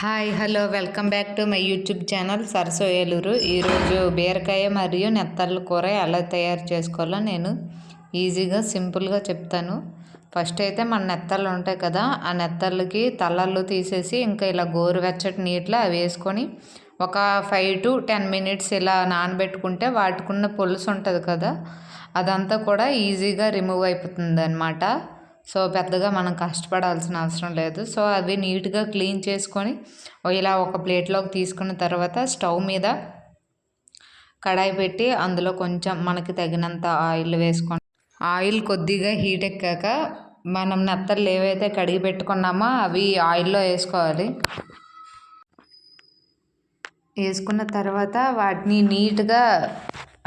Hi hello welcome back to my YouTube channel సరసోయలూరు ఈరోజు బీరకాయ మరియు నెత్తళ్ళ కూర ఎలా తయారు చేసుకోవాలో నేను ఈజీగా సింపుల్గా చెప్తాను. ఫస్ట్ అయితే మన నెత్తళ్ళు ఉంటాయి కదా ఆ నెత్తళ్ళకి తలళ్ళు తీసేసి ఇంకా ఇలా గోరువెచ్చటి నీటిలో అవి వేసుకొని ఒక ఫైవ్ టు టెన్ మినిట్స్ ఇలా నానబెట్టుకుంటే వాటికున్న పులుసు ఉంటుంది కదా అదంతా కూడా ఈజీగా రిమూవ్ అయిపోతుంది అనమాట సో పెద్దగా మనం కష్టపడాల్సిన అవసరం లేదు. సో అవి నీట్గా క్లీన్ చేసుకొని ఇలా ఒక ప్లేట్లోకి తీసుకున్న తర్వాత స్టవ్ మీద కడాయి పెట్టి అందులో కొంచెం మనకి తగినంత ఆయిల్ వేసుకొని ఆయిల్ కొద్దిగా హీట్ ఎక్కాక మనం నెత్తలు ఏవైతే కడిగి పెట్టుకున్నామో అవి ఆయిల్లో వేసుకోవాలి. వేసుకున్న తర్వాత వాటిని నీట్గా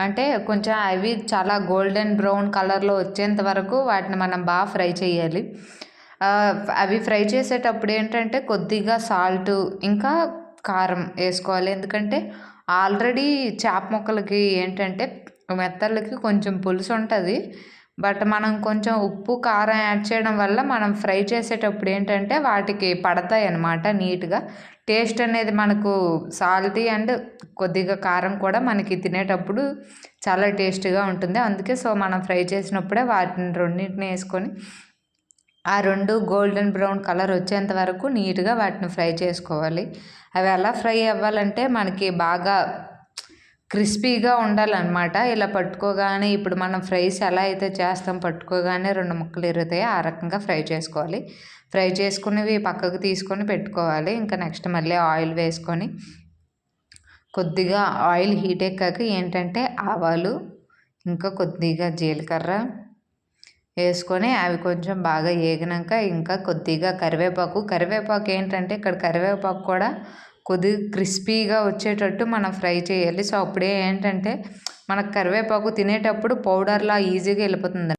అంటే కొంచెం అవి చాలా గోల్డెన్ బ్రౌన్ కలర్లో వచ్చేంత వరకు వాటిని మనం బాగా ఫ్రై చేయాలి. అవి ఫ్రై చేసేటప్పుడు ఏంటంటే కొద్దిగా సాల్ట్ ఇంకా కారం వేసుకోవాలి. ఎందుకంటే ఆల్రెడీ చేప ముక్కలకి ఏంటంటే మెత్తలకి కొంచెం పులుసు ఉంటుంది. బట్ మనం కొంచెం ఉప్పు కారం యాడ్ చేయడం వల్ల మనం ఫ్రై చేసేటప్పుడు ఏంటంటే వాటికి పడతాయి అన్నమాట నీట్గా. టేస్ట్ అనేది మనకు సాల్టీ అండ్ కొద్దిగా కారం కూడా మనకి తినేటప్పుడు చాలా టేస్ట్గా ఉంటుంది. అందుకే సో మనం ఫ్రై చేసినప్పుడే వాటిని రెండింటిని వేసుకొని ఆ రెండు గోల్డెన్ బ్రౌన్ కలర్ వచ్చేంత వరకు నీట్గా వాటిని ఫ్రై చేసుకోవాలి. అవి ఎలా ఫ్రై అవ్వాలంటే మనకి బాగా క్రిస్పీగా ఉండాలన్నమాట. ఇలా పట్టుకోగానే ఇప్పుడు మనం ఫ్రైస్ ఎలా అయితే చేస్తాం పట్టుకోగానే రెండు ముక్కలు ఇరుగుతాయి. ఆ రకంగా ఫ్రై చేసుకోవాలి. ఫ్రై చేసుకునేవి పక్కకు తీసుకొని పెట్టుకోవాలి. ఇంకా నెక్స్ట్ మళ్ళీ ఆయిల్ వేసుకొని కొద్దిగా ఆయిల్ హీట్ ఎక్కాక ఏంటంటే ఆవాలు ఇంకా కొద్దిగా జీలకర్ర వేసుకొని అవి కొంచెం బాగా ఏగినాక ఇంకా కొద్దిగా కరివేపాకు. కరివేపాకు ఏంటంటే ఇక్కడ కరివేపాకు కూడా కొద్దిగా క్రిస్పీగా వచ్చేటట్టు మనం ఫ్రై చేయాలి. సో అప్పుడే ఏంటంటే మనకు కరివేపాకు తినేటప్పుడు పౌడర్లా ఈజీగా వెళ్ళిపోతుంది.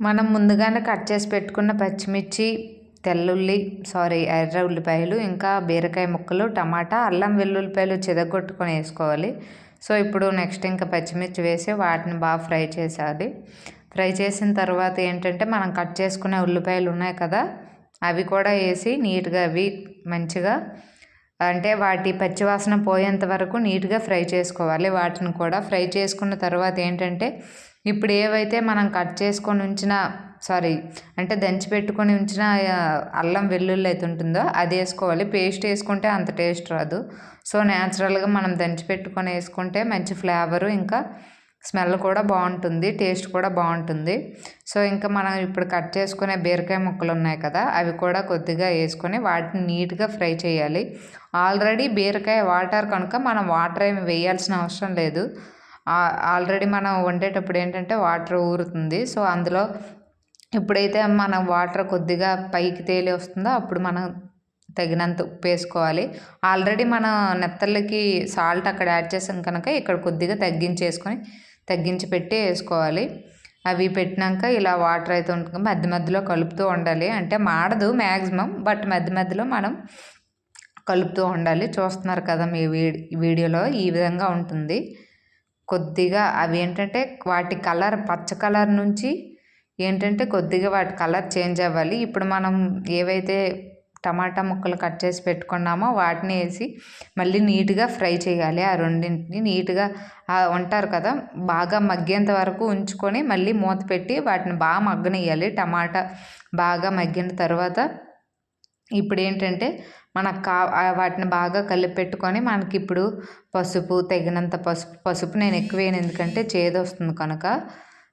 మనం ముందుగానే కట్ చేసి పెట్టుకున్న పచ్చిమిర్చి తెల్లుల్లి సారీ ఎర్ర ఉల్లిపాయలు ఇంకా బీరకాయ ముక్కలు టమాటా అల్లం వెల్లుల్లిపాయలు చెదగొట్టుకొని వేసుకోవాలి. సో ఇప్పుడు నెక్స్ట్ ఇంకా పచ్చిమిర్చి వేసి వాటిని బాగా ఫ్రై చేసాలి ఫ్రై చేసిన తర్వాత ఏంటంటే మనం కట్ చేసుకునే ఉల్లిపాయలు ఉన్నాయి కదా అవి కూడా వేసి నీట్గా అవి మంచిగా అంటే వాటి పచ్చివాసన పోయేంత వరకు నీట్గా ఫ్రై చేసుకోవాలి. వాటిని కూడా ఫ్రై చేసుకున్న తర్వాత ఏంటంటే ఇప్పుడు ఏవైతే మనం కట్ చేసుకొని ఉంచిన సారీ అంటే దంచి పెట్టుకొని ఉంచిన అల్లం వెల్లుల్లి అయితే ఉంటుందో అది వేసుకోవాలి. పేస్ట్ వేసుకుంటే అంత టేస్ట్ రాదు. సో న్యాచురల్గా మనం దంచి పెట్టుకొని వేసుకుంటే మంచి ఫ్లేవరు ఇంకా స్మెల్ కూడా బాగుంటుంది టేస్ట్ కూడా బాగుంటుంది. సో ఇంకా మనం ఇప్పుడు కట్ చేసుకునే బీరకాయ ముక్కలు ఉన్నాయి కదా అవి కూడా కొద్దిగా వేసుకొని వాటిని నీట్గా ఫ్రై చేయాలి. ఆల్రెడీ బీరకాయ వాటర్ కనుక మనం వాటర్ ఏమి వేయాల్సిన అవసరం లేదు. ఆల్రెడీ మనం వండేటప్పుడు ఏంటంటే వాటర్ ఊరుతుంది. సో అందులో ఎప్పుడైతే మనం వాటర్ కొద్దిగా పైకి తేలి వస్తుందో అప్పుడు మనం తగినంత ఉప్పు వేసుకోవాలి. ఆల్రెడీ మన నెత్తళ్ళకి సాల్ట్ అక్కడ యాడ్ చేసాం కనుక ఇక్కడ కొద్దిగా తగ్గించేసుకొని తగ్గించి పెట్టి వేసుకోవాలి. అవి పెట్టినాక ఇలా వాటర్ అయితే ఉంటుంది. మధ్య మధ్యలో కలుపుతూ ఉండాలి. అంటే మాడదు మ్యాక్సిమం బట్ మధ్య మధ్యలో మనం కలుపుతూ ఉండాలి. చూస్తున్నారు కదా మీ వీడియోలో ఈ విధంగా ఉంటుంది. కొద్దిగా అవి ఏంటంటే వాటి కలర్ పచ్చ కలర్ నుంచి ఏంటంటే కొద్దిగా వాటి కలర్ చేంజ్ అవ్వాలి. ఇప్పుడు మనం ఏవైతే టమాటా ముక్కలు కట్ చేసి పెట్టుకున్నామో వాటిని వేసి మళ్ళీ నీట్గా ఫ్రై చేయాలి ఆ రెండింటిని నీట్గా. ఉంటారు కదా బాగా మగ్గేంత వరకు ఉంచుకొని మళ్ళీ మూత పెట్టి వాటిని బాగా మగ్గనియాలి టమాటా బాగా మగ్గిన తర్వాత ఇప్పుడు ఏంటంటే మనకు కా వాటిని బాగా కలిపి పెట్టుకొని మనకి ఇప్పుడు పసుపు తగినంత పసుపు పసుపు నేను ఎక్కువ వేయను ఎందుకంటే చేదు వస్తుంది కనుక.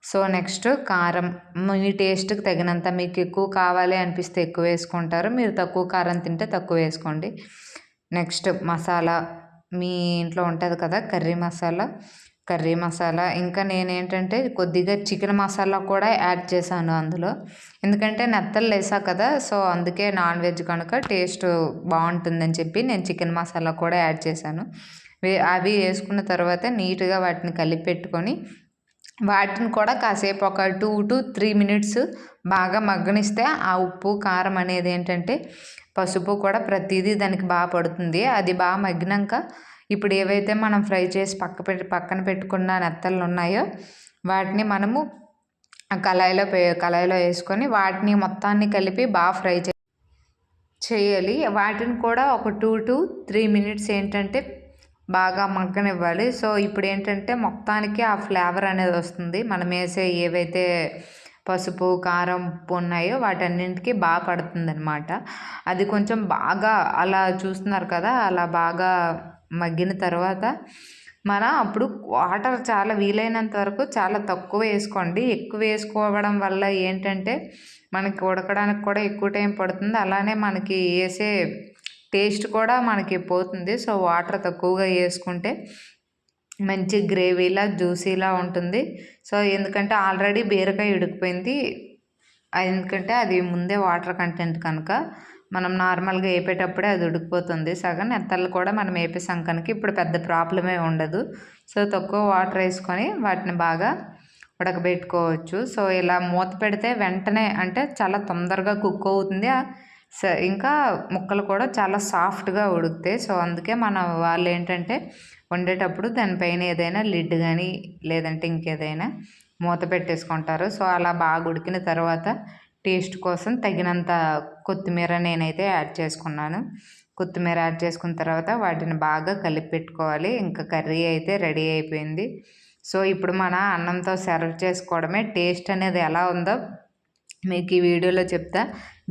సో నెక్స్ట్ కారం. మీ టేస్ట్కి తగినంత మీకు ఎక్కువ కావాలి అనిపిస్తే ఎక్కువ వేసుకుంటారు. మీరు తక్కువ కారం తింటే తక్కువ వేసుకోండి. నెక్స్ట్ మసాలా. మీ ఇంట్లో ఉంటుంది కదా కర్రీ మసాలా. కర్రీ మసాలా. ఇంకా నేనేంటంటే కొద్దిగా చికెన్ మసాలా కూడా యాడ్ చేశాను అందులో. ఎందుకంటే నెత్తలు వేసా కదా సో అందుకే నాన్ వెజ్ కనుక టేస్ట్ బాగుంటుందని చెప్పి నేను చికెన్ మసాలా కూడా యాడ్ చేశాను. అవి వేసుకున్న తర్వాత నీట్గా వాటిని కలిపి పెట్టుకొని వాటిని కూడా కాసేపు ఒక టూ టు త్రీ మినిట్స్ బాగా మగ్గనిస్తే ఆ ఉప్పు కారం అనేది ఏంటంటే పసుపు కూడా ప్రతిదీ దానికి బాగా పడుతుంది. అది బాగా మగ్గినాక ఇప్పుడు ఏవైతే మనం ఫ్రై చేసి పక్క పెట్టి పక్కన పెట్టుకున్న నెత్తలు ఉన్నాయో వాటిని మనము కళాయిలో కళాయిలో వేసుకొని వాటిని మొత్తాన్ని కలిపి బాగా ఫ్రై చే చేయాలి. వాటిని కూడా ఒక టూ టు త్రీ మినిట్స్ ఏంటంటే బాగా మగ్గనివ్వాలి. సో ఇప్పుడు ఏంటంటే మొత్తానికి ఆ ఫ్లేవర్ అనేది వస్తుంది. మనం వేసే ఏవైతే పసుపు కారం ఉప్పు ఉన్నాయో వాటన్నింటికి బాగా పడుతుంది అనమాట అది కొంచెం బాగా అలా చూస్తున్నారు కదా అలా బాగా మగ్గిన తర్వాత మన అప్పుడు వాటర్ చాలా వీలైనంత వరకు చాలా తక్కువ వేసుకోండి. ఎక్కువ వేసుకోవడం వల్ల ఏంటంటే మనకి ఉడకడానికి కూడా ఎక్కువ టైం పడుతుంది. అలానే మనకి వేసే టేస్ట్ కూడా మనకి పోతుంది. సో వాటర్ తక్కువగా వేసుకుంటే మంచి గ్రేవీలా జ్యూసీలా ఉంటుంది. సో ఎందుకంటే ఆల్రెడీ బీరకాయ ఉడికిపోయింది ఎందుకంటే అది ముందే వాటర్ కంటెంట్ కనుక మనం నార్మల్గా వేపేటప్పుడే అది ఉడికిపోతుంది. సగం నెత్తళ్ళు కూడా మనం వేపేసాం కనుక ఇప్పుడు పెద్ద ప్రాబ్లమే ఉండదు. సో తక్కువ వాటర్ వేసుకొని వాటిని బాగా ఉడకబెట్టుకోవచ్చు. సో ఇలా మూత పెడితే వెంటనే అంటే చాలా తొందరగా కుక్ అవుతుంది. ఇంకా ముక్కలు కూడా చాలా సాఫ్ట్గా ఉడుకుతాయి సో అందుకే మన వాళ్ళు ఏంటంటే వండేటప్పుడు దానిపైన ఏదైనా లిడ్ కానీ లేదంటే ఇంకేదైనా మూత పెట్టేసుకుంటారు. సో అలా బాగా ఉడికిన తర్వాత టేస్ట్ కోసం తగినంత కొత్తిమీర నేనైతే యాడ్ చేసుకున్నాను. కొత్తిమీర యాడ్ చేసుకున్న తర్వాత వాటిని బాగా కలిపి పెట్టుకోవాలి. ఇంకా కర్రీ అయితే రెడీ అయిపోయింది. సో ఇప్పుడు మన అన్నంతో సర్వ్ చేసుకోవడమే టేస్ట్ అనేది ఎలా ఉందో మీకు ఈ వీడియోలో చెప్తా.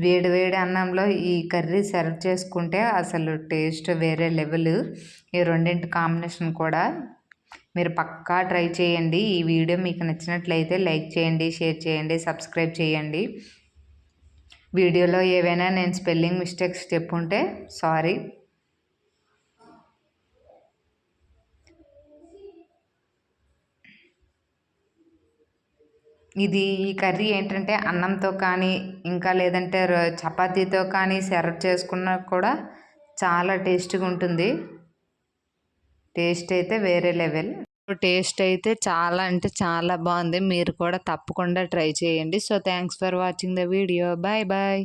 వేడి వేడి అన్నంలో ఈ కర్రీ సర్వ్ చేసుకుంటే అసలు టేస్ట్ వేరే లెవెల్. ఈ రెండింటి కాంబినేషన్ కూడా మీరు పక్కా ట్రై చేయండి. ఈ వీడియో మీకు నచ్చినట్లయితే లైక్ చేయండి షేర్ చేయండి సబ్స్క్రైబ్ చేయండి. వీడియోలో ఏవైనా నేను స్పెల్లింగ్ మిస్టేక్స్ చెప్పుంటే సారీ. ఇది ఈ కర్రీ ఏంటంటే అన్నంతో కానీ ఇంకా లేదంటే చపాతీతో కానీ సర్వ్ చేసుకున్నా కూడా చాలా టేస్ట్గా ఉంటుంది. టేస్ట్ అయితే వేరే లెవెల్. టేస్ట్ అయితే చాలా అంటే చాలా బాగుంది. మీరు కూడా తప్పకుండా ట్రై చేయండి. So thanks for watching the video bye bye